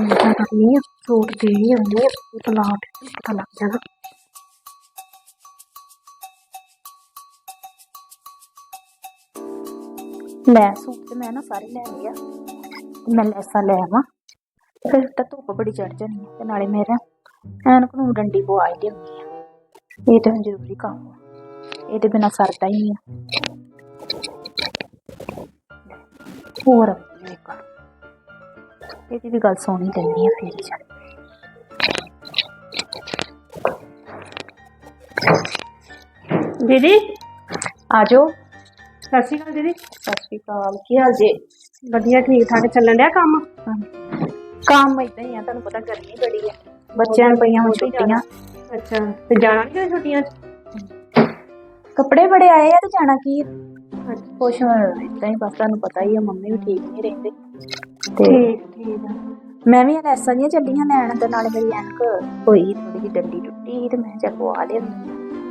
ਮੈਂ ਕਰਨੀ ਆ ਸੂਟ ਦੇ ਹੀ ਆਉਂਦੀ ਪਲਾਟ ਪਤਾ ਲੱਗ ਜਾਣਾ ਲੈ ਸੂਟ ਤੇ ਮੈਂ ਨਾ ਸਾਰੇ ਲੈ ਲਿਆ ਮੈਂ ਲੈਸਾਂ ਲੈ ਆਵਾਂ। ਫਿਰ ਤਾਂ ਧੁੱਪ ਬੜੀ ਚੜ ਜਾਣੀ ਹੈ ਤੇ ਨਾਲੇ ਮੇਰਾ ਐਨਕ ਨੂੰ ਡੰਡੀ ਪਵਾ ਹੀ ਲਿਆਉਣੀ ਆ। ਇਹ ਤਾਂ ਜ਼ਰੂਰੀ ਕੰਮ ਆ। ਇਹਦੇ ਬਿਨਾ ਸਰਦਾ ਹੀ ਨਹੀਂ ਆ। ਹੋਰ ਇੱਕ। ਇਹਦੀ ਵੀ ਗੱਲ ਸੁਣੀ ਲੈਣੀ ਆ ਫੇਰ ਚੱਲ। ਦੀਦੀ ਆਜੋ ਸਤਿ ਸ਼੍ਰੀ ਅਕਾਲ ਦੀਦੀ। ਸਤਿ ਸ਼੍ਰੀ ਅਕਾਲ। ਕੀ ਹਾਲ ਜੇ? ਵਧੀਆ ਠੀਕ ਠਾਕ ਚੱਲਣ ਡਿਆ ਕੰਮ? ਕੰਮ ਇਦਾਂ ਹੀ ਆ ਤੁਹਾਨੂੰ ਪਤਾ ਗਰਮੀ ਬੜੀ ਆ। ਬੱਚਿਆਂ ਨੂੰ ਪਈਆਂ ਹੁਣ ਛੁੱਟੀਆਂ। ਅੱਛਾ ਤੇ ਜਾਣਾ ਨਹੀਂ ਕਿਤੇ ਛੁੱਟੀਆਂ 'ਚ? ਕੱਪੜੇ ਬੜੇ ਆਏ ਆ ਤੇ ਜਾਣਾ ਕੀ ਆ? ਕੁਛ ਇਦਾਂ ਹੀ ਬਸ ਤੁਹਾਨੂੰ ਪਤਾ ਹੀ ਆ ਮੰਮੀ ਵੀ ਠੀਕ ਨਹੀਂ ਰਹਿੰਦੇ। ਤੇ ਠੀਕ ਠੀਕ ਆ। ਮੈਂ ਵੀ ਲੈਸਾਂ ਦੀਆਂ ਚੱਲੀਆਂ ਲੈਣ ਤੇ ਨਾਲੇ ਮੇਰੀ ਐਨਕ ਹੋਈ ਥੋੜੀ ਜਿਹੀ ਡੰਡੀ ਟੁੱਟੀ ਸੀ ਤੇ ਮੈਂ ਚੱਲ ਪਵਾ ਲਿਆ।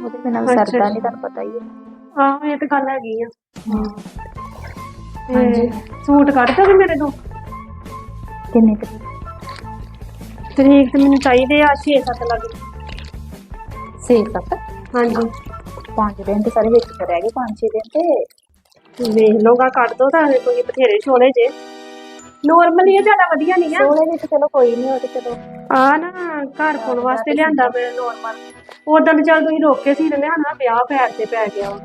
ਉਹਦੇ ਬਿਨਾਂ ਵੀ ਅੱਛਾ, ਸਰਦਾ। ਨਹੀਂ ਤੁਹਾਨੂੰ ਪਤਾ ਹੀ ਆ। ਆਹੋ ਇਹ ਤਾਂ ਗੱਲ ਹੈਗੀ ਆ। ਹਾਂਜੀ। ਤੇ ਸੂਟ ਕੱਢ ਦੋਗੇ ਮੇਰੇ ਤੋਂ? ਕਿੰਨੇ ਤਰੀਕ ਤਰੀਕ ਤੇ ਮੈਨੂੰ ਚਾਹੀਦੇ ਆ 6-7 ਲੱਗ ਸੇਲ ਤੱਕ ਹਾਂਜੀ। ਪੰਜ ਦਿਨ ਤੇ ਸਾਰੇ ਵਿੱਚ ਰਹਿ ਗਏ ਪੰਜ ਛੇ ਦਿਨ ਤੇ। ਵੇਖ ਲਓਗਾ ਕੱਢ ਦੋ ਤਾਂ ਕੋਈ ਬਥੇਰੇ ਛੋਲੇ ਜੇ। ਨੋਰਮਲ ਹੀ ਆ ਜ਼ਿਆਦਾ ਵਧੀਆ ਨਹੀਂ ਆ। ਸੋਲੇ ਵਿੱਚ ਚਲੋ ਕੋਈ ਨਹੀਂ ਉਹ ਤੇ ਚਲੋ। ਆ ਨਾ ਘਰ ਪਾਉਣ ਵਾਸਤੇ ਲਿਆਂਦਾ ਮੈਂ ਨੋਰਮਲ ਉਦੋਂ ਚੱਲ ਤੁਸੀਂ ਰੋਕ ਸੀ ਨਾ ਵਿਆਹ ਪੈਰ ਤੇ ਪੈ ਗਿਆ। ਵਾ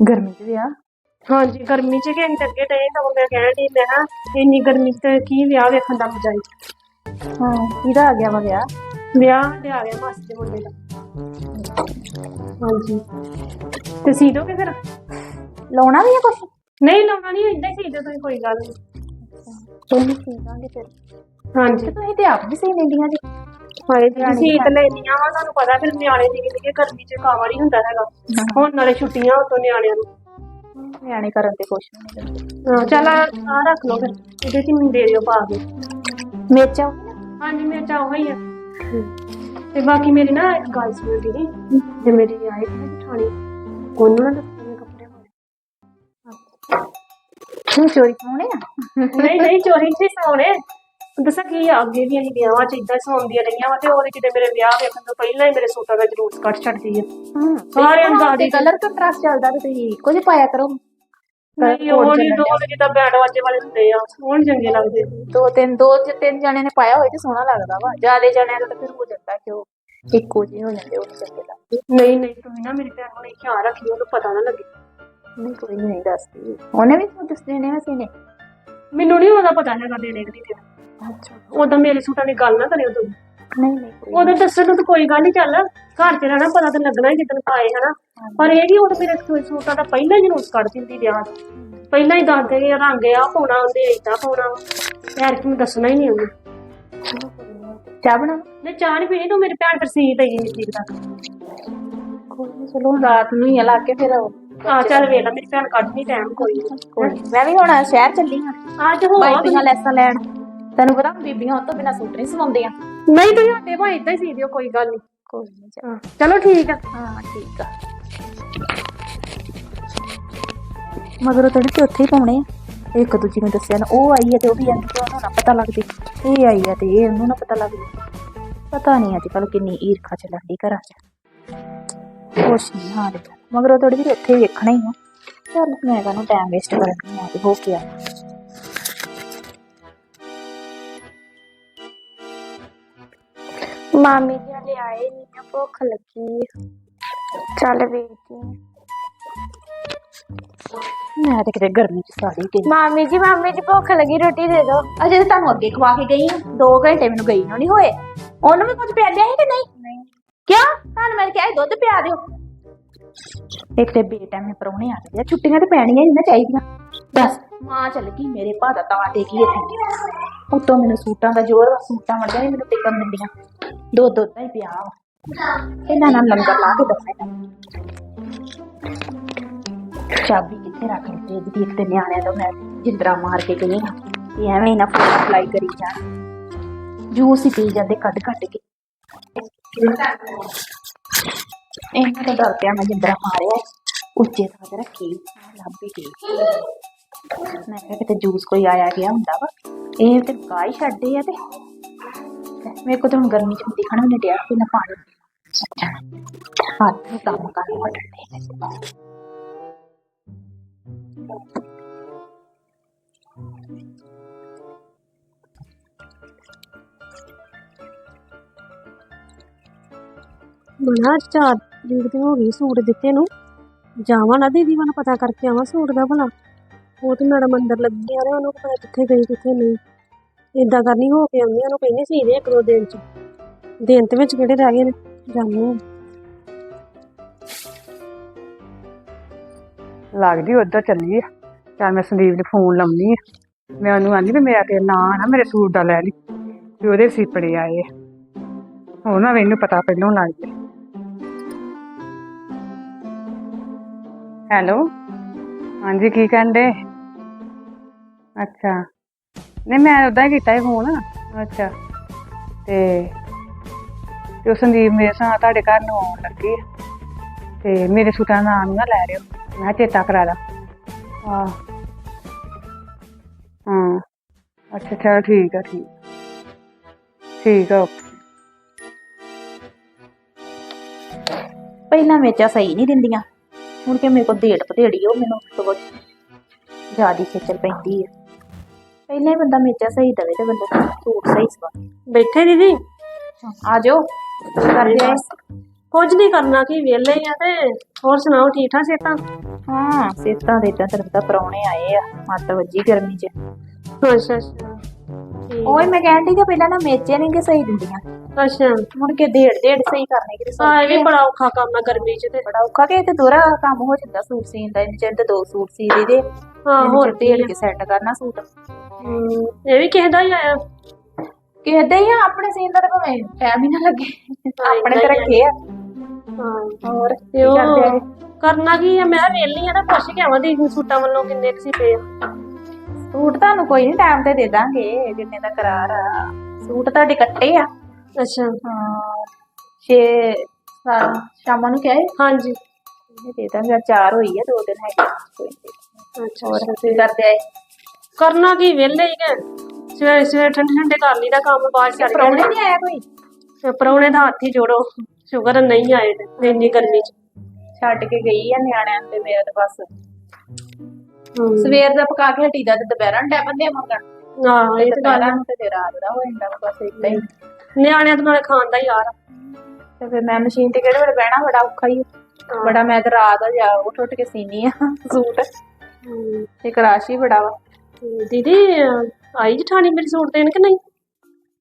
ਗਰਮੀ ਚ ਵਿਆਹ? ਹਾਂਜੀ ਗਰਮੀ ਚ ਕਿ ਅਸੀਂ ਤਾਂ ਅੱਗੇ ਡਏ ਤਾਂ ਮੈਂ ਕਹਿਣ ਡਈ ਮੈਂ ਹਾਂ ਇੰਨੀ ਗਰਮੀ ਤੇ ਕੀ ਵਿਆਹ ਵੇਖਣ ਦਾ ਮਜ਼ਾ ਹੀ ਹਾਂ। ਕਿਹਦਾ ਆ ਗਿਆ ਵਾ ਵਿਆਹ? ਵਿਆਹ ਤੇ ਆ ਗਿਆ ਮਾਸੀ ਦੇ ਮੁੰਡੇ ਦਾ। ਹਾਂਜੀ। ਤੇ ਸੀ ਦੋਗੇ ਫਿਰ? ਲਾਉਣਾ ਵੀ ਆ ਕੁਛ? ਨਹੀਂ ਲਾਉਣਾ ਨਹੀਂ ਏਦਾਂ ਹੀ ਸੀ ਦੋ ਤੁਸੀਂ ਕੋਈ ਗੱਲ ਨਹੀਂ ਕੋਈ ਨਹੀਂ ਸੀ ਦਾਂਗੇ ਫਿਰ। ਹਾਂਜੀ। ਤੇ ਤੁਸੀਂ ਤੇ ਆਪ ਵੀ ਸੀ ਲੈਂਦੀਆਂ ਜੀ। ਹਾਏ ਜੀ ਸੀਤ ਲੈਣੀਆਂ ਵਾ ਤੁਹਾਨੂੰ ਪਤਾ ਫਿਰ ਨਿਆਣੇ ਦੀ ਕਿੰਨੀ ਗਰਮੀ ਚ ਕਾਵਾ ਨਹੀਂ ਹੁੰਦਾ ਹੈਗਾ। ਹੁਣ ਨਾਲੇ ਛੁੱਟੀਆਂ ਉਤੋਂ ਨਿਆਣਿਆਂ ਨੂੰ। ਨਿਆਣੇ ਕਰਨ ਤੇ ਕੁਛ ਵੀ ਨਹੀਂ ਦਿੰਦੇ ਹਾਂ, ਚੱਲ ਆ ਰੱਖ ਲਓ ਫਿਰ। ਇਹਦੇ ਚ ਮੈਨੂੰ ਦੇ ਦਿਓ ਪਾ ਕੇ ਮੇਚਾ ਹੋਈ ਨਾ ਹਾਂਜੀ ਮੈਂ ਚਾਹ ਹੀ ਆ। ਤੇ ਬਾਕੀ ਮੇਰੀ ਨਾ ਇੱਕ ਗੱਲ ਸੁਣੋ ਦੀਦੀ। ਜੇ ਮੇਰੀ ਆਏ ਨਾ ਜਠਾਣੀ। ਉਹਨੂੰ ਨਾ ਦੱਸੋ ਕੱਪੜੇ ਪਾਉਣੇ। ਤੂੰ ਚੋਰੀ ਪਾਉਣੇ ਆ? ਨਹੀਂ ਨਹੀਂ ਚੋਰੀ ਚ ਹੀ ਸੌਣੇ ਦੱਸਾਂ ਕੀ ਆ, ਅੱਗੇ ਵੀ ਅਸੀਂ ਵਿਆਹਾਂ ਚ ਇਦਾਂ ਸੌਂਦੀਆਂ ਰਹੀਆਂ ਵਾ ਤੇ ਉਹਦੇ ਕਿਤੇ ਮੇਰੇ ਵਿਆਹ ਵੇਖਣ ਤੋਂ ਪਹਿਲਾਂ ਹੀ ਮੇਰੇ ਸੂਟਾਂ ਦਾ ਜਲੂਸ ਕੱਢ ਛੱਡਦੀ ਆ। ਸਾਰਿਆਂ ਤੇ ਦੀ ਕਲਰ ਕੰਟਰਾਸਟ ਚੱਲਦਾ ਤੇ ਤੁਸੀਂ ਕੁਝ ਪਾਇਆ ਕਰੋ। ਨਹੀਂ ਉਹ ਨਹੀਂ ਦੋ ਜਿੱਦਾਂ ਬੈਂਡ ਵਾਜੇ ਵਾਲੇ ਹੁੰਦੇ ਆ ਉਹ ਨੀ ਚੰਗੇ ਲੱਗਦੇ ਦੋ ਤਿੰਨ ਦੋ ਜਾਂ ਤਿੰਨ ਜਣੇ ਨੇ ਪਾਇਆ ਹੋਏ ਤੇ ਸੋਹਣਾ ਲੱਗਦਾ ਵਾ। ਜਿਆਦੇ ਜਣਿਆਂ ਦਾ ਤਾਂ ਫਿਰ ਹੋ ਜਾਂਦਾ ਕਿ ਉਹ ਇੱਕੋ ਜਿਹੇ ਹੋ ਜਾਂਦੇ ਉਹ ਨੀ ਚੰਗੇ ਲੱਗਦੇ। ਨਹੀਂ ਨਹੀਂ ਤੁਸੀਂ ਨਾ ਮੇਰੀ ਭੈਣ ਨੂੰ ਇਹ ਖਿਆਲ ਰੱਖਿਓ ਉਹਨੂੰ ਪਤਾ ਨਾ ਲੱਗੇ। ਨਹੀਂ ਕੋਈ ਨਹੀਂ ਦੱਸਦੀ। ਉਹਨੇ ਵੀ ਸੂਟ ਦੇਣੇ ਵੈਸੇ ਨੇ? ਮੈਨੂੰ ਨਹੀਂ ਉਹਦਾ ਪਤਾ ਹੈਗਾ ਦੇਣੇ ਕਿ ਨਹੀਂ ਦੇਣੇ। ਅੱਛਾ। ਉਦੋਂ ਮੇਰੇ ਸੂਟਾਂ ਦੀ ਗੱਲ ਨਾ ਕਰਿਓ ਤੁਸੀਂ। ਨਹੀਂ ਨਹੀਂ ਕੋਈ ਉਹਦੇ ਦੱਸਣ ਨੂੰ ਤਾਂ ਕੋਈ ਗੱਲ ਨਹੀਂ ਚੱਲ। ਘਰ ਚ ਰਹਿਣਾ ਪਤਾ ਤਾਂ ਲੱਗਣਾ ਹੀ ਜਿੱਦਣ ਪਾਏ ਹਨਾ? ਪਰ ਇਹ ਵੀ ਉਹ ਮੇਰੇ ਸੂ- ਸੂਟਾਂ ਦਾ ਪਹਿਲਾਂ ਹੀ ਜਲੂਸ ਕੱਢ ਦਿੰਦੀ ਵਿਆਹ ਦਾ। ਪਹਿਲਾਂ ਹੀ ਦੱਸਦੇ ਕਿ ਰੰਗ ਆ ਪਾਉਣਾ ਉਹਦੇ ਏਦਾਂ ਪਾਉਣਾ ਯਾਰ ਕਿ ਦੱਸਣਾ ਹੀ ਨਹੀਂ ਉਹਨੂੰ। ਚਾਹ ਬਣਾ। ਨਹੀਂ ਚਾਹ ਨਹੀਂ ਪੀਣੀ ਤੂੰ ਮੇਰੀ ਭੈਣ ਫਿਰ ਸੀ ਪਈ ਨਹੀਂ ਠੀਕ ਤੱਕ। ਚਲੋ ਰਾਤ ਨੂੰ ਹੀ ਆ ਲਾ ਕੇ ਫਿਰ ਆ ਚੱਲ ਵੇਖ ਲੈ ਮੇਰੀ ਭੈਣ ਕੱਢਣੀ ਟਾਈਮ ਕੋਈ। ਕੋਈ ਨੀ। ਮੈਂ ਵੀ ਹੁਣ ਸ਼ਹਿਰ ਚੱਲੀ ਹਾਂ ਅੱਜ ਹੋ ਪਾਈਪਿੰਗਾਂ ਲੈਸਾਂ ਲੈਣ। ਤੈਨੂੰ ਪਤਾ ਬੀਬੀਆਂ ਉਹ ਤੋਂ ਬਿਨਾ ਸੂਟ ਨਹੀਂ ਸਵਾਉਂਦੀਆਂ। ਨਹੀਂ ਤੁਸੀਂ ਭਾਈ ਏਦਾਂ ਹੀ ਸੀ ਦਿਓ ਕੋਈ ਗੱਲ ਨਹੀਂ ਕੋਈ ਨਹੀਂ ਚਲੋ ਠੀਕ ਆ। ਹਾਂ ਠੀਕ ਆ। ਮਗਰੋਂ ਤੜੇ ਤੇ ਉੱਥੇ ਹੀ ਪਾਉਣੇ ਆ। ਇੱਕ ਦੂਜੀ ਨੂੰ ਦੱਸਿਆ ਨਾ, ਉਹ ਆਈ ਹੈ ਤੇ ਉਹ ਵੀ ਆਂਦੀ ਤੇ ਉਹਨੂੰ ਨਾ ਪਤਾ ਲੱਗਦੀ ਇਹ ਆਈ ਹੈ ਤੇ ਇਹ ਉਹਨੂੰ ਨਾ ਪਤਾ ਲੱਗਦੀ ਪਤਾ ਨਹੀਂ ਅੱਜ ਕੱਲ ਕਿੰਨੀ ਈਰਖਾ ਚੱਲਦੀ ਘਰਾਂ 'ਚ। ਕੁਛ ਨਹੀਂ ਹਾਲ ਮਗਰੋਂ ਥੋੜੀ ਜਿਹੀ ਉੱਥੇ ਹੀ ਵੇਖਣਾ ਹੀ ਆ। ਚੱਲ, ਮੈਂ ਕਾਹਨੂੰ ਟਾਈਮ ਵੇਸਟ ਕਰਨੀ ਆ, ਤੇ ਹੋ ਕੇ ਆ। ਮਾਮੀ ਜੀ ਹਲੇ ਆਏ ਨਹੀਂ ਭੁੱਖ ਲੱਗੀ ਚੱਲ ਆ। ਮੈਂ ਤੇ ਕਿਤੇ ਗਰਮੀ 'ਚ ਸਾੜੀ ਤੇ ਮਾਮੀ ਜੀ ਮਾਮੀ ਜੀ ਭੁੱਖ ਲੱਗੀ ਰੋਟੀ ਦੇ ਦਿਓ। ਅਜੇ ਤਾਂ ਤੁਹਾਨੂੰ ਅੱਗੇ ਖਵਾ ਕੇ ਗਈ ਆ 2 ਘੰਟੇ ਮੈਨੂੰ ਗਈ ਨੂੰ ਨਹੀਂ ਹੋਏ। ਉਹਨੂੰ ਵੀ ਕੁਝ ਪਿਆ ਲਿਆ ਸੀ ਕਿ ਨਹੀਂ? ਨਹੀਂ। ਕਿਉਂ? ਤੁਹਾਨੂੰ ਮੈਂ ਕਿਹਾ ਸੀ ਦੁੱਧ ਪਿਆ ਦਿਓ। ਇੱਕ ਤੇ ਬੇਟਾਈਮੇ ਪਰੌਣੇ ਆ ਗਏ ਛੁੱਟੀਆਂ ਤੇ ਪੈਣੀਆਂ ਹੀ ਨਾ ਚਾਹੀਦੀਆਂ। ਦੱਸ ਮਾਂ ਚੱਲ ਗਈ ਮੇਰੇ ਭਾ ਦਾ ਤਾਂ ਗਈ ਇੱਥੇ? ਉਤੋਂ ਮੈਨੂੰ ਸੂਟਾਂ ਦਾ ਜ਼ੋਰ ਸੂਟਾਂ ਵੜਿਆ ਨਹੀਂ ਮੈਨੂੰ ਟਿਕਣ ਦਿੰਦੀਆਂ। ਦੋ ਦੋ ਤਾਂ ਹੀ ਪਿਆ ਵਾ ਇਹਨਾਂ ਲੰਗਰ ਲਾ ਕੇ ਦੱਸਿਆ ਚਾਬੀ ਕਿੱਥੇ ਰੱਖ ਲਈ ਫ੍ਰਿਜ ਦੀ ਇੱਕ ਤੇ ਨਿਆਣਿਆਂ ਦਾ ਮੈਂ ਜਿੰਦਰਾ ਮਾਰ ਕੇ ਗਈ ਹਾਂ। ਤੇ ਐਵੇਂ ਨਾ ਫੋਨ ਅਪਲਾਈ ਕਰੀ ਜਾਣ। ਜੂਸ ਹੀ ਪੀ ਜਾਂਦੇ ਕੱਢ ਕੱਢ ਕੇ। ਇਹਨਾਂ ਦਾ ਡਰ ਪਿਆ ਮੈਂ ਜਿੰਦਰਾ ਮਾਰਿਆ। ਉੱਚੇ ਥਾਂ ਤੇ ਰੱਖੀ। ਲੱਭ ਹੀ ਗਈ। ਮੈਂ ਕਿਹਾ ਕਿਤੇ ਜੂਸ ਕੋਈ ਆਇਆ ਗਿਆ ਹੁੰਦਾ ਵਾ। ਇਹ ਤੇ ਗਾਹ ਹੀ ਛੱਡਦੇ ਆ ਤੇ ਮੇਰੇ ਕੋਲ ਤਾਂ ਹੁਣ ਗਰਮੀ ਚ ਦਿਖਣ ਵੀ ਨਹੀਂ ਡਿਆ ਕਿ ਨਾ ਪਾਣੀ ਹੱਥ ਕੰਮ ਕਰਨ ਵੜਨੇ ਮਨਾ ਚਾਰ ਤਰੀਕ ਤੇ ਹੋ ਗਈ ਸੂਟ ਦਿੱਤੇ ਨੂੰ। ਜਾਵਾਂ ਨਾ ਦੀਦੀ, ਮੈਨੂੰ ਪਤਾ ਕਰਕੇ ਆਵਾਂ ਸੂਟ ਦਾ ਭਲਾ। ਉਹ ਤੇ ਮੈਡਮ ਅੰਦਰ ਲੱਗੀ ਆ ਰਿਹਾ ਉਹਨੂੰ ਪਤਾ ਕਿੱਥੇ ਗਈ, ਕਿੱਥੇ ਨਹੀਂ। ਇਦਾਂ ਕਰਨੀ, ਹੋ ਕੇ ਆਉਂਦੀ ਉਹਨੂੰ ਕਹਿੰਦੇ ਸੀ ਦੇ ਇੱਕ ਦੋ ਦਿਨ ਚ। ਦਿਨ ਤੇ ਵਿੱਚ ਕਿਹੜੇ ਰਹਿ ਗਏ ਨੇ ਜਾਣੀ ਲੱਗਦੀ ਉੱਧਰ ਚੱਲੀ ਆ ਚੱਲ ਮੈਂ ਸੰਦੀਪ ਨੂੰ ਫੋਨ ਲਾਉਣੀ ਆ। ਮੈਂ ਉਹਨੂੰ ਆਂਦੀ ਵੀ ਮੇਰਾ ਤੇ ਨਾਂ ਨਾ, ਮੇਰੇ ਸੂਟ ਦਾ ਲੈ ਲਈ। ਵੀ ਉਹਦੇ ਸੀਪੜੇ ਆਏ ਆ। ਉਹ ਨਾ ਮੈਨੂੰ ਪਤਾ ਪਹਿਲੋਂ ਲੱਗ ਗਿਆ। ਹੈਲੋ? ਹਾਂਜੀ, ਕੀ ਕਹਿੰਦੇ? ਅੱਛਾ। ਨਹੀਂ, ਮੈਂ ਉਦਾਂ ਹੀ ਕੀਤਾ ਸੀ ਫੋਨ। ਅੱਛਾ। ਤੇ ਤੇ ਉਹ ਸੰਦੀਪ ਮੇਰੇ ਸਾਹ ਤੁਹਾਡੇ ਘਰ ਨੂੰ ਆਉਣ ਲੱਗੀ ਆ। ਤੇ ਮੇਰੇ ਸੂਟਾਂ ਦਾ ਨਾਮ ਨਾ ਲੈ ਰਿਓ ਮੈਂ ਕਿਹਾ ਚੇਤਾ ਕਰਾ ਲਾ। ਹਾਂ ਹਾਂ। ਅੱਛਾ ਚਲ ਠੀਕ ਆ, ਠੀਕ। ਠੀਕ ਆ, ਓਕੇ। ਪਹਿਲਾਂ ਮੇਚਾ ਸਹੀ ਨਹੀਂ ਦਿੰਦੀਆਂ। ਹੁਣ ਕਿ ਮੇਰੇ ਕੋਲ ਢੇੜ ਪਧੇੜੀ ਉਹ ਮੈਨੂੰ ਸਗੋਂ ਜਿਆਦੀ ਖੇਚਲ ਪੈਂਦੀ ਹੈ ਪਹਿਲਾਂ ਹੀ ਬੰਦਾ ਮੇਚਾ ਸਹੀ ਦਵੇ ਤੇ ਬੰਦਾ ਸੂਟ ਸਹੀ ਸਵਾ ਬੈਠੇ ਦੀਦੀ। ਆ ਜਾਓ ਕਰਦੇ ਆ। ਕੁਝ ਨਹੀਂ ਕਰਨਾ ਕੀ ਵਿਹਲੇ ਹੀ ਆ ਤੇ ਹੋਰ ਸੁਣਾਓ ਠੀਕ ਠਾਕ ਸੇਤਾਂ ਹਾਂ ਸੇਤਾਂ ਦੇ ਤਾਂ ਤੇਰੇ ਤਾਂ ਪਰੌਣੇ ਆਏ ਆ ਮੱਤ ਵੱਜੀ ਗਰਮੀ 'ਚ। ਅੱਛਾ ਅੱਛਾ। ਓਏ ਮੈਂ ਕਹਿਣ ਡਈ ਕਿ ਪਹਿਲਾਂ ਨਾ ਮੇਚੇ ਨਹੀਂ ਕਿ ਸਹੀ ਦਿੰਦੀਆਂ। ਅੱਛਾ। ਮੁੜ ਕੇ ਢੇੜ ਢੇੜ ਸਹੀ ਕਰਨੇ ਕਿ ਹਾਂ ਇਹ ਵੀ ਬੜਾ ਔਖਾ ਕੰਮ ਆ ਗਰਮੀ ਚ ਤੇ। ਬੜਾ ਔਖਾ ਕਿ ਇਹ ਤੇ ਦੋਹਰਾ ਕੰਮ ਹੋ ਜਾਂਦਾ ਸੂਟ ਸੀਨ ਦਾ ਇੰਨੇ ਚਿਰ ਤੇ ਦੋ ਸੂਟ ਸੀ ਦੇ। ਹਾਂ ਹੋਰ ਢੇੜ ਕੇ ਸੈੱਟ ਕਰਨਾ ਸੂਟ। ਇਹ ਵੀ ਕਿਸੇ ਦਾ ਹੀ ਆਇਆ। ਕਿਹਦੇ ਹੀ ਆ ਆਪਣੇ ਸੀਨ ਦਾ ਤਾਂ ਭਾਵੇਂ ਟਾਈਮ ਹੀ ਨਾ ਲੱਗੇ। ਆਪਣੇ ਤੇ ਰੱਖੇ ਆ। ਹਾਂ। ਹੋਰ ਤੇ ਉਹ ਕਰਨਾ ਕੀ ਆ? ਮੈਂ ਵੇਲੀ ਆ ਨਾ ਪੁੱਛ ਕੇ ਆਵਾਂ ਦੀ ਸੂਟਾਂ ਵੱਲੋਂ ਕਿੰਨੇ ਕੁ ਸੀ ਪਏ ਆ। ਸੂਟ ਤੁਹਾਨੂੰ ਕੋਈ ਨਹੀਂ ਟਾਈਮ ਤੇ ਦੇ ਦਾਂਗੇ ਜਿੰਨੇ ਦਾ ਕਰਾਰ ਆ। ਸੂਟ ਤੁਹਾਡੇ ਕੱਟੇ ਆ? ਅੱਛਾ। ਹਾਂ ਛੇ ਸਾ- ਸ਼ਾਮਾਂ ਨੂੰ ਕਿਹਾ ਹਾਂਜੀ। ਇਹ ਦੇ ਦਾਂਗੇ ਅੱਜ ਚਾਰ ਹੋਈ ਆ ਦੋ ਦਿਨ ਹੈਗੇ ਕੋਈ ਨੀ। ਅੱਛਾ ਹੋਰ ਕੀ ਕਰਦੇ ਆਏ? ਕਰਨਾ ਕੀ ਵਿਹਲੇ ਹੀ ਕਿ ਸਵੇਰੇ ਸਵੇਰੇ ਠੰਡੇ ਠੰਡੇ ਕਰ ਲਈਦਾ ਕੰਮ ਬਾਅਦ ਚ ਪਰੌਣੇ ਨਹੀਂ ਆਇਆ ਕੋਈ? ਪਰੌਣੇ ਦਾ ਹੱਥ ਹੀ ਜੋੜੋ ਸ਼ੁਕਰ ਨਹੀਂ ਆਏ ਤੇ ਇੰਨੀ ਗਰਮੀ ਚ। ਛੱਡ ਕੇ ਗਈ ਆ ਨਿਆਣਿਆਂ ਤੇ ਮੇਰਾ ਤਾਂ ਬਸ। ਹਮ, ਸਵੇਰ ਦਾ ਪਕਾ ਕੇ ਹਟੀ ਦਾ ਤੇ ਦੁਪਹਿਰਾਂ ਨੂੰ ਬੰਦੇ ਮੰਗਣ ਹਾਂ ਇਹ ਤੇ ਗੱਲ ਦੁਪਹਿਰਾਂ ਨੂੰ ਤੇ ਫਿਰ ਰਾਤ ਦਾ ਹੋ ਜਾਂਦਾ ਵਾ ਬਸ ਏਦਾਂ ਹੀ। ਨਿਆਣਿਆਂ ਦੇ ਨਾਲੇ ਖਾਣ ਦਾ ਯਾਰ ਤੇ ਫਿਰ ਮੈਂ ਮਸ਼ੀਨ ਤੇ ਕਿਹੜੇ ਵੇਲੇ ਬਹਿਣਾ ਬੜਾ ਔਖਾ ਹੀ ਆ। ਬੜਾ ਮੈਂ ਤੇ ਰਾਤ ਆ ਜਾ ਉੱਠ ਉੱਠ ਕੇ ਸੀਨੀ ਆ ਸੂਟ। ਹਮ, ਤੇ ਕਰਾਸ਼ੀ ਬੜਾ ਵਾ। ਤੇ ਦੀਦੀ ਅਹ, ਆਈ ਜਠਾਣੀ ਮੇਰੀ ਸੂਟ ਦੇਣ ਕਿ ਨਹੀਂ?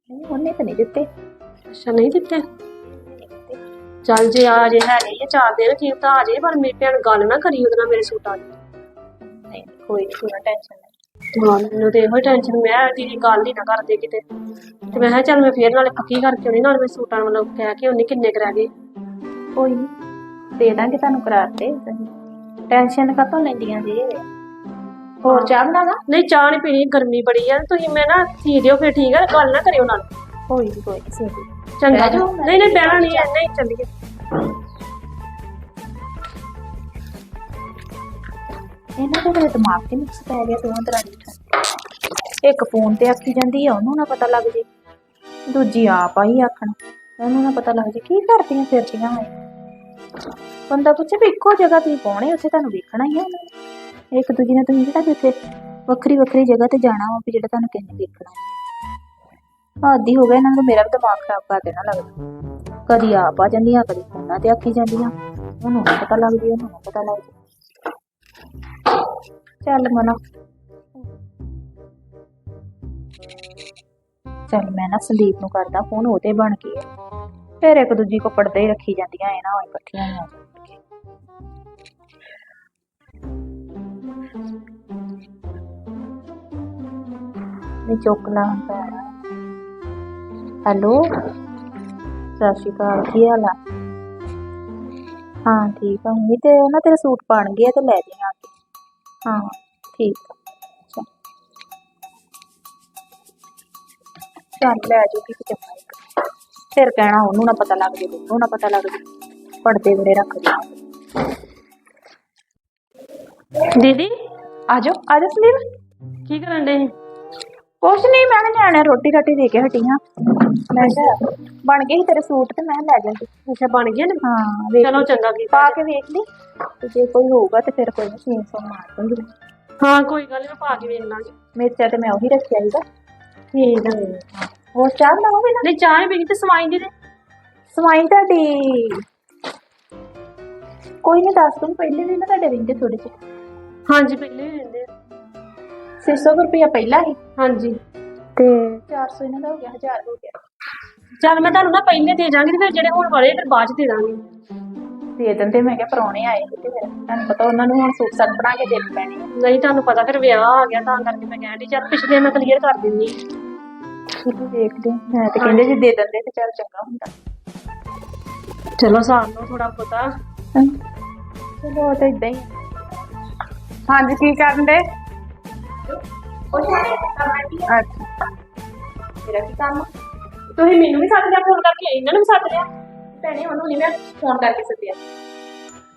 ਨਹੀਂ, ਉਹਨੇ ਤਾਂ ਨਹੀਂ ਦਿੱਤੇ। ਅੱਛਾ ਨਹੀਂ ਦਿੱਤੇ? ਚੱਲ ਜੇ ਆ ਜੇ ਹੀ ਆ ਚਾਰ ਦਿਨ ਠੀਕ ਤਾਂ ਆ ਜੇ ਪਰ ਮੇਰੀ ਭੈਣ ਗੱਲ ਨਾ ਕਰੀ ਉਹਦੇ ਨਾਲ ਮੇਰੇ ਸੂਟਾਂ ਦੀ। ਨਹੀਂ ਕੋਈ ਨਹੀਂ ਕੋਈ ਟੈਨਸ਼ਨ ਨਹੀਂ ਹਾਂ ਮੈਨੂੰ ਤੇ ਇਹੋ ਹੀ ਟੈਨਸ਼ਨ ਮੈਂ ਦੀਦੀ ਗੱਲ ਹੀ ਨਾ ਕਰਦੇ ਕਿਤੇ। ਤੇ ਮੈਂ ਕਿਹਾ ਚੱਲ ਮੈਂ ਫੇਰ ਨਾਲੇ ਪੱਕੀ ਕਰਕੇ ਆਉਣੀ ਨਾਲੇ ਮੈਂ ਸੂਟਾਂ ਵੱਲੋਂ ਕਹਿ ਕੇ ਉਹਨੇ ਕਿੰਨੇ ਕੁ ਰਹਿ ਗਏ। ਕੋਈ ਨੀ ਦੇ ਦਾਂਗੇ ਤੁਹਾਨੂੰ ਕਰਾਰ ਤੇ ਟੈਨਸ਼ਨ ਕਾਤੋਂ ਲੈਂਦੀਆਂ ਜੀ? ਹੋਰ ਚਾਹ ਬਣਾਵਾ ਨਹੀਂ ਚਾਹ ਨਹੀਂ ਪੀਣੀ ਗਰਮੀ ਬੜੀ ਆ ਤੁਸੀਂ ਮੈਂ ਨਾ ਸੀ ਦਿਓ ਫਿਰ ਠੀਕ ਆ ਗੱਲ ਨਾ ਕਰਿਓ ਨਾਲ। ਕੋਈ ਨੀ ਕੋਈ ਨੀ ਸਹੀ। ਚੰਗਾ ਬਹਿ ਜਾਓ, ਨਹੀਂ ਨਹੀਂ ਬਹਿਣਾ ਨਹੀਂ ਐ ਨਹੀਂ ਚੱਲੀਏ। ਇਹਨਾਂ ਦੇ ਮੇਰੇ ਦਿਮਾਗ ਤੇ ਮਿਕਸ ਪੈ ਗਿਆ ਦੋਵਾਂ ਤਰ੍ਹਾਂ ਦੀ ਇੱਕ ਫੋਨ ਤੇ ਆਖੀ ਜਾਂਦੀ ਆ, ਉਹਨੂੰ ਨਾ ਪਤਾ ਲੱਗ ਜੇ। ਦੂਜੀ ਆਪ ਆਈ ਆਖਣ, ਉਹਨੂੰ ਨਾ ਪਤਾ ਲੱਗ ਜੇ ਕੀ ਕਰਦੀਆਂ ਫਿਰਦੀਆਂ ਹੋਏ ਬੰਦਾ ਪੁੱਛੇ ਵੀ ਇੱਕੋ ਜਗ੍ਹਾ ਤੁਸੀਂ ਪਹੁੰਚੇ ਉੱਥੇ ਤੁਹਾਨੂੰ ਵੇਖਣਾ ਹੀ ਆ। ਉਹਨਾਂ ਨੇ। ਇੱਕ ਦੂਜੀ ਨਾਲ ਤੁਸੀਂ ਜਿਹੜਾ ਵੀ ਉੱਥੇ ਵੱਖਰੀ ਵੱਖਰੀ ਜਗ੍ਹਾ ਤੇ ਜਾਣਾ ਵਾ ਵੀ ਜਿਹੜਾ ਤੁਹਾਨੂੰ ਕਿੰਨੇ ਵੇਖਣਾ। ਆਦੀ ਹੋ ਗਿਆ, ਇਹਨਾਂ ਨੂੰ ਮੇਰਾ ਵੀ ਦਿਮਾਗ ਖਰਾਬ ਕਰ ਦੇਣਾ ਲੱਗਦਾ। ਕਦੀ ਆਪ ਆ ਜਾਂਦੀਆਂ, ਕਦੀ ਫੋਨਾਂ ਤੇ ਆਖੀ ਜਾਂਦੀਆਂ। ਉਹਨੂੰ ਨੀ ਪਤਾ ਲੱਗਦੀ ਉਹਨੂੰ ਨੀ ਪਤਾ ਲੱਗਦੀ ਚੱਲ ਮਨਾ। ਚੱਲ ਮੈਂ ਨਾ ਸੰਦੀਪ ਨੂੰ ਕਰਦਾ ਫੋਨ ਉਹਦੇ ਬਣ ਕੇ ਫਿਰ ਇੱਕ ਦੂਜੀ ਕੋ ਪੜਦੇ ਹੀ ਰੱਖੀ ਜਾਂਦੀਆਂ ਐ ਨਾ ਹੋਏ ਇਕੱਠੀਆਂ ਹੀ ਆ ਜਾਣਗੀਆਂ। ਨਹੀਂ ਚੁੱਕ ਲਾ ਹੁਣ ਭੈਣ ਹੈਲੋ? ਸਤਿ ਸ਼੍ਰੀ ਅਕਾਲ, ਕੀ ਹਾਲ ਆ? ਹਾਂ, ਠੀਕ ਆ। ਮੰਮੀ ਤੇ ਉਹ ਨਾ ਤੇਰੇ ਸੂਟ ਬਣ ਗਏ ਆ ਤੇ ਲੈ ਠੀਕ ਆ। ਅੱਛਾ। ਚੱਲ ਲੈ ਜੋ ਕਿ। ਚੰਗਾ ਇੱਕ ਫਿਰ ਕਹਿਣਾ ਉਹਨੂੰ ਨਾ ਪਤਾ ਲੱਗ ਜੇ ਉਹਨੂੰ ਨਾ ਪਤਾ ਲੱਗ ਜੇ। ਪੜਦੇ ਬੜੇ ਰੱਖ ਦੇ। ਦੀਦੀ? ਆ ਜਾਓ ਆ ਜਾਓ ਸੰਦੀਪ ਕੀ ਕਰਨ ਦੇ ਕੁਛ ਨਹੀਂ ਮੈਂ ਨਾ ਨਿਆਣੇ ਰੋਟੀ ਰਾਟੀ ਦੇ ਕੇ ਹਟੀ ਹਾਂ। ਮੈਂ ਕਿਹਾ ਬਣ ਗਏ ਸੀ ਤੇਰੇ ਸੂਟ ਤੇ ਮੈਂ ਕਿਹਾ ਲੈ ਜਾਂਦੀ ਅੱਛਾ ਬਣ ਗਿਆ ਨਾ? ਹਾਂ ਵੇਖ ਚਲੋ ਚੰਗਾ ਕੀਤਾ। ਪਾ ਕੇ ਵੇਖ ਲਈ। ਤੇ ਜੇ ਕੋਈ ਹੋਊਗਾ ਤੇ ਫਿਰ ਕੋਈ ਨਹੀਂ ਸੀਨ ਸੋ ਮਾਰ ਦੂੰਗੀ ਹਾਂ ਕੋਈ ਗੱਲ ਨੀ ਮੈਂ ਪਾ ਕੇ ਵੇਖ ਲਾਂਗੀ। ਮਿਰਚਾਂ ਤੇ ਮੈਂ ਉਹੀ ਰੱਖਿਆ ਸੀਗਾ। ਠੀਕ ਹੈ ਹੋਰ ਚਾਹ ਬਣਾਓਗੇ ਨਾ? ਨਹੀਂ ਚਾਹ ਵੀ ਤੇ ਸਵਾਈ ਦੀ ਤੇ ਸਵਾਈ ਤੁਹਾਡੀ। ਕੋਈ ਨਹੀਂ ਦੱਸ ਦੂੰ ਪਹਿਲੇ ਵੀ ਨਾ ਤੁਹਾਡੇ ਰਿੰਦੇ ਥੋੜੇ ਜਿਹੇ। ਹਾਂਜੀ ਪਹਿਲੇ ਵੀ ਦਿੰਦੇ ਆ। 600 ਰੁਪਇਆ ਪਹਿਲਾਂ ਹੀ ਹਾਂਜੀ ਤੇ 400 ਇਹਨਾਂ ਦਾ ਹੋ ਗਿਆ 1000 ਹੋ ਗਿਆ ਚੱਲ ਮੈਂ ਤੁਹਾਨੂੰ ਨਾ ਪਹਿਲੇ ਦੇ ਜਾਵਾਂਗੀ ਤੇ ਫਿਰ ਜਿਹੜੇ ਹੋਣ ਵਾਲੇ ਫਿਰ ਬਾਅਦ ਚ ਦੇ ਦਾਂਗੀ ਦੇ ਦਿੰਦੇ ਮੈਂ ਕਿਹਾ ਪਰੌਣੇ ਆਏ ਸੀ ਤੇ ਫਿਰ ਤੁਹਾਨੂੰ ਪਤਾ ਉਹਨਾਂ ਨੂੰ ਹੁਣ ਸੂਟ ਸਾਟ ਬਣਾ ਕੇ ਦੇਣੇ ਪੈਣੇ ਆ। ਨਹੀਂ ਤੁਹਾਨੂੰ ਪਤਾ ਫਿਰ ਵਿਆਹ ਆ ਗਿਆ ਤਾਂ ਕਰਕੇ ਮੈਂ ਕਹਿਣ ਡਈ ਚੱਲ ਪਿਛਲੇ ਮੈਂ ਕਲੀਅਰ ਕਰ ਦਿੰਦੀ ਚਲੋ ਦੇਖਦੇ ਹਾਂ। ਮੈਂ ਤੇ ਕਹਿੰਦੇ ਜੇ ਦੇ ਦਿੰਦੇ ਤੇ ਚੱਲ ਚੰਗਾ ਹੁੰਦਾ ਚਲੋ ਸਾਲ ਨੂੰ ਥੋੜਾ ਪਤਾ। ਚਲੋ ਉਹ ਤਾਂ ਇਦਾਂ ਹੀ ਆ। ਹਾਂਜੀ ਕੀ ਕਰਨ ਦੇ ਕੁਛ ਨਹੀਂ ਕਰਨਾ ਕੀ ਆ? ਅੱਛਾ ਮੇਰਾ ਕੀ ਕੰਮ ਆ? ਤੁਸੀਂ ਮੈਨੂੰ ਵੀ ਸੱਦ ਲਿਆ ਫੋਨ ਕਰਕੇ ਇਹਨਾਂ ਨੂੰ ਵੀ ਸੱਦ ਲਿਆ ਭੈਣੇ ਉਹਨੂੰ ਨਹੀਂ ਮੈਂ ਫੋਨ ਕਰਕੇ ਸੱਦਿਆ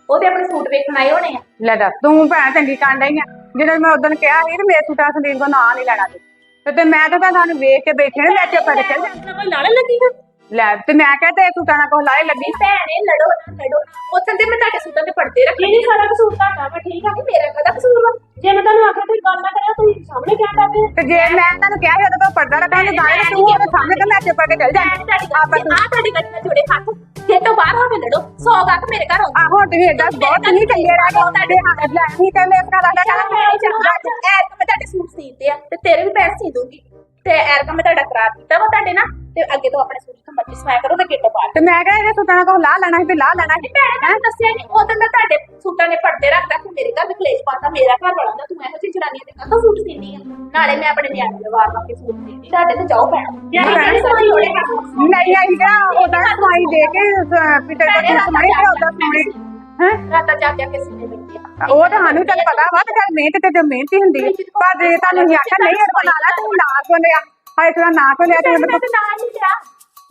ਉਹ ਤੇ ਆਪਣੇ ਸੂਟ ਵੇਖਣ ਆਏ ਹੋਣੇ ਆ ਲੈ ਦੱਸ ਤੂੰ ਭੈਣ ਚੰਗੀ ਕਰਨ ਡਈ ਆ ਜਦੋਂ ਮੈਂ ਉਦੋਂ ਕਿਹਾ ਸੀ ਤੇ ਮੇਰੇ ਸੂਟਾਂ ਸੰਦੀਪ ਕੋ ਨਾਂ ਨਹੀਂ ਲੈਣਾ ਤੂੰ ਤੇ ਤੇ ਮੈਂ ਤਾਂ ਤੁਹਾਨੂੰ ਵੇਖ ਕੇ ਬੈਠੇ ਨੇ ਮੈਂ ਚੁੱਪ ਕਰਕੇ। ਕੋਈ ਲਾੜੇ ਲੱਗੀ ਹੈ ਲੈ ਤੇ ਮੈਂ ਕਿਹਾ ਤੇ ਸੂਟਾਂ ਨਾਲ ਕੋਲ ਲਾਏ ਲੱਗੀ। ਭੈਣੇ ਲੜੋ ਨਾ ਲੜੋ। ਉਦੋਂ ਤੇ ਮੈਂ ਤੁਹਾਡੇ ਸੂਟਾਂ ਤੇ ਪੜਦੇ ਰੱਖੇ ਨਹੀਂ ਸਾਰਾ ਕਸੂਰ ਤੁਹਾਡਾ ਮੈਂ ਠੀਕ ਆ? ਕਿ ਮੇਰਾ ਕਦਾ ਕਸੂਰ ਵਾ? ਜੇ ਮੈਂ ਤੁਹਾਨੂੰ ਆਖਿਆ ਤੁਸੀਂ ਗੱਲ ਨਾ ਕਰਿਆ ਤੁਸੀਂ ਸਾਹਮਣੇ ਕਹਿ ਕਰਦੇ ਤੇ ਜੇ ਮੈਂ ਤੁਹਾਨੂੰ ਕਿਹਾ ਸੀ ਉਦੋਂ ਤੋਂ ਪਰਦਾ ਰੱਖਾਂਗੇ ਗਾਣੇ ਤੂੰ ਉਹਦੇ ਸਾਹਮਣੇ ਤੇ ਮੈਂ ਚੁੱਪ ਕਰਕੇ ਚੱਲ ਜਾ ਤੁਹਾਡੀ ਗੱਲ ਆ ਤੁਹਾਡੀ ਗੱਲ ਨਾਲ ਜੁੜੇ ਹੱਥ। ਜੇ ਤੋਂ ਬਾਹਰ ਹੋ ਕੇ ਲੜੋ ਸੌ ਗੱਕ ਮੇਰੇ ਘਰ ਆਉਂਦਾ। ਆਹੋ ਤੁਸੀਂ ਏਦਾਂ ਬਹੁਤ ਨਹੀਂ ਰਹਿ ਗਏ ਤੁਹਾਡੇ ਹੱਥ ਲੈ ਨਹੀਂ ਤੇ ਮੇਰੇ ਘਰ ਆਂਦਾ ਚੱਲ। ਮੈਂ ਐਰਕ ਮੈਂ ਤੁਹਾਡੇ ਸੂਟ ਸੀਤੇ ਆ ਤੇ ਤੇਰੇ ਵੀ ਪੈਸੇ ਸੀ ਦੂੰਗੀ। ਤੇ ਐਰਕ ਮੈਂ ਤੁਹਾਡਾ ਕਰਾਰ ਕੀਤਾ ਵਾ ਤੁਹਾਡੇ ਨਾਲ ਤੇ ਅੱਗੇ ਤੋਂ ਆਪਣੇ ਸੂਟ ਤੋਂ ਮਰਜ਼ੀ ਸਵਾਇਆ ਕਰੋ ਤੇ ਕਿੱਟੋ ਪਾ ਤੇ ਮੈਂ ਕਿਹਾ ਇਹ ਸੂਟਾਂ ਨਾਲ ਕੋਲ ਲਾ ਲੈਣਾ ਸੀ ਤੇ ਲਾ ਲੈਣਾ ਸੀ। ਭੈਣੇ ਮੈਂ ਦੱਸਿਆ ਨਹੀਂ ਉਦੋਂ ਮੈਂ ਤੁਹਾਡੇ ਸੂਟਾਂ ਨੇ ਪਰਦੇ ਰੱਖ ਰੱਖ ਕੇ ਮੇਰੇ ਘਰ ਦੇ ਕਲੇਸ਼ ਪਾਤਾ ਮੇਰਾ ਘਰ ਵਾਲਾ ਦਾ ਤੂੰ ਇਹੋ ਜਿਹੀ ਜਨਾਨੀਆਂ ਦੇ ਕਾਹਤੋਂ ਸੂਟ ਸੀਨੀ ਆ? ਨਾਲੇ ਮੈਂ ਆਪਣੇ ਨਿਆਣੇ ਦੇ ਵਾਰ ਲਾ ਕੇ ਸੂਟ ਸੀਨੀ ਤੁਹਾਡੇ ਤੇ ਜਾਓ ਭੈਣਾ। ਯਾਰ ਨਹੀਂ ਆਈ ਜਿਹੜਾ ਉਹਦਾ ਸਮਾਈ ਦੇ ਕੇ ਪਿੱਟੇ ਦਾ ਸੂਟ ਸਮਾਈ ਉਹਦਾ ਸੋਹਣੇ ਹੈ? ਰਾਤਾਂ ਜਾ ਜਾ ਕੇ ਸੀਨੇ ਆ ਉਹ ਤਾਂ ਸਾਨੂੰ ਚੱਲ ਪਤਾ ਵਾ ਤੇ ਚੱਲ ਮਿਹਨਤ ਤੇ ਤੇ ਮਿਹਨਤੀ ਹੁੰਦੀ ਹੈ। ਪਰ ਜੇ ਤੁਹਾਨੂੰ ਹੀ ਆਖਿਆ ਨਹੀਂ ਇਹ ਬਣਾ ਲੈ ਤੂੰ ਨਾ ਕੋ ਲਿਆ ਹਾਏ ਤੂੰ ਨਾ ਕੋ ਲਿਆ ਤੇ ਮੈਂ ਤੇ ਨਾ ਹੀ ਲਿਆ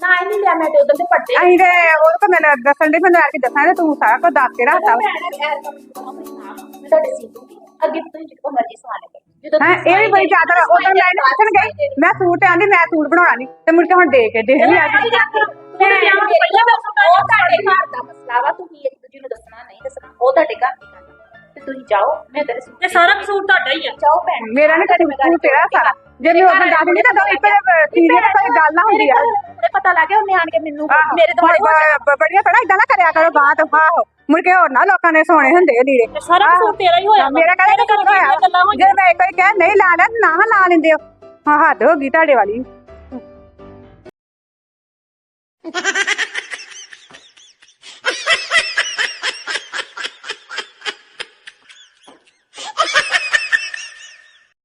ਨਾ ਹੀ ਲਿਆ ਮੈਂ ਤੇ ਉਦੋਂ ਤੇ ਪੜਦੇ ਅਸੀਂ ਤੇ ਉਹ ਤਾਂ ਮੈਨੂੰ ਦੱਸਣ ਦੇ ਮੈਨੂੰ ਆ ਕੇ ਦੱਸਾਂ ਤੇ ਤੂੰ ਸਾਰਾ ਕੁਝ ਦੱਸ ਕੇ ਰੱਖਤਾ ਵਾ। ਮੈਂ ਤੁਹਾਡੇ ਸੀ ਦੂੰਗੀ ਅੱਗੇ ਤੋਂ ਤੁਸੀਂ ਜਿੱਦੋਂ ਮਰਜ਼ੀ ਸਵਾ ਲੈ ਹੈਂ ਇਹ ਵੀ ਬੜੀ ਜ਼ਿਆਦਾ ਉਦੋਂ ਮੈਂ ਇਹਨੂੰ ਪੁੱਛਣ ਗਈ ਮੈਂ ਸੂਟ ਆਂਦੀ ਮੈਂ ਸੂਟ ਬਣਾਉਣਾ ਨਹੀਂ ਤੇ ਮੁੜ ਕੇ ਹੁਣ ਦੇ ਕੇ ਦੇ ਨਹੀਂ ਆ ਵਿਆਹ ਤੋਂ ਪਹਿਲਾਂ ਮੈਂ ਉਹ ਤੁਹਾਡੇ ਘਰ ਦਾ ਮਸਲਾ ਵਾ ਤੁਸੀਂ ਇੱਕ ਦੂਜੇ ਨੂੰ ਦੱਸਣਾ ਨਹੀਂ ਦੱਸਣਾ ਉਹ ਤੁਹਾਡੇ ਘਰ ਦੀ ਗੱਲ। ਤੇ ਤੁਸੀਂ ਜਾਓ ਮੈਂ ਤੇਰੇ ਸੂਟ ਤੇ ਸਾਰਾ ਕਸੂਰ ਤੁਹਾਡਾ ਹੀ ਆ। ਜਾਓ ਭੈਣ ਮੇਰਾ ਨਹੀਂ ਕਦੇ ਤੂੰ ਤੇਰਾ ਸਾਰਾ। ਜੇ ਮੈਂ ਉਦੋਂ ਦੱਸ ਨਹੀਂ ਤਾਂ ਦੋ ਇੱਕ ਸੀਰੀਅਸ ਕੋਈ ਗੱਲ ਨਾ ਹੁੰਦੀ ਆ। ਤੇ ਪਤਾ ਲੱਗ ਗਿਆ ਉਹਨੇ ਆਣ ਕੇ ਮੈਨੂੰ ਆਹੋ, ਮੇਰੇ ਤੋਂ ਬੜੀ- ਬ- ਬੜੀਆਂ ਥੋੜਾ ਇਦਾਂ ਨਾ ਕਰਿਆ ਕਰੋ ਬਾਤ। ਆਹੋ। ਮੁੜ ਕੇ ਹੋਰ ਨਾ ਲੋਕਾਂ ਦੇ ਸੋਹਣੇ ਹੁੰਦੇ ਆ ਲੀੜੇ। ਤੇ ਸਾਰਾ ਕਸੂਰ ਤੇਰਾ ਹੀ ਹੋਇਆ ਵਾ। ਮੇਰਾ ਕਹਿੰਦਾ ਤੇਰੇ ਕਰਕੇ ਹੋਇਆ ਇਹ ਗੱਲਾਂ ਹੋਈਆਂ। ਜੇ ਮੈਂ ਵਾਰੀ ਕਿਹਾ ਨਹੀਂ ਲਾ ਲੈ ਨਾ ਲਾ ਲੈਂਦੇ ਹੋ। ਹਾਂ ਹੱਦ ਹੋ ਗਈ ਤੁਹਾਡੇ ਵਾਲੀ।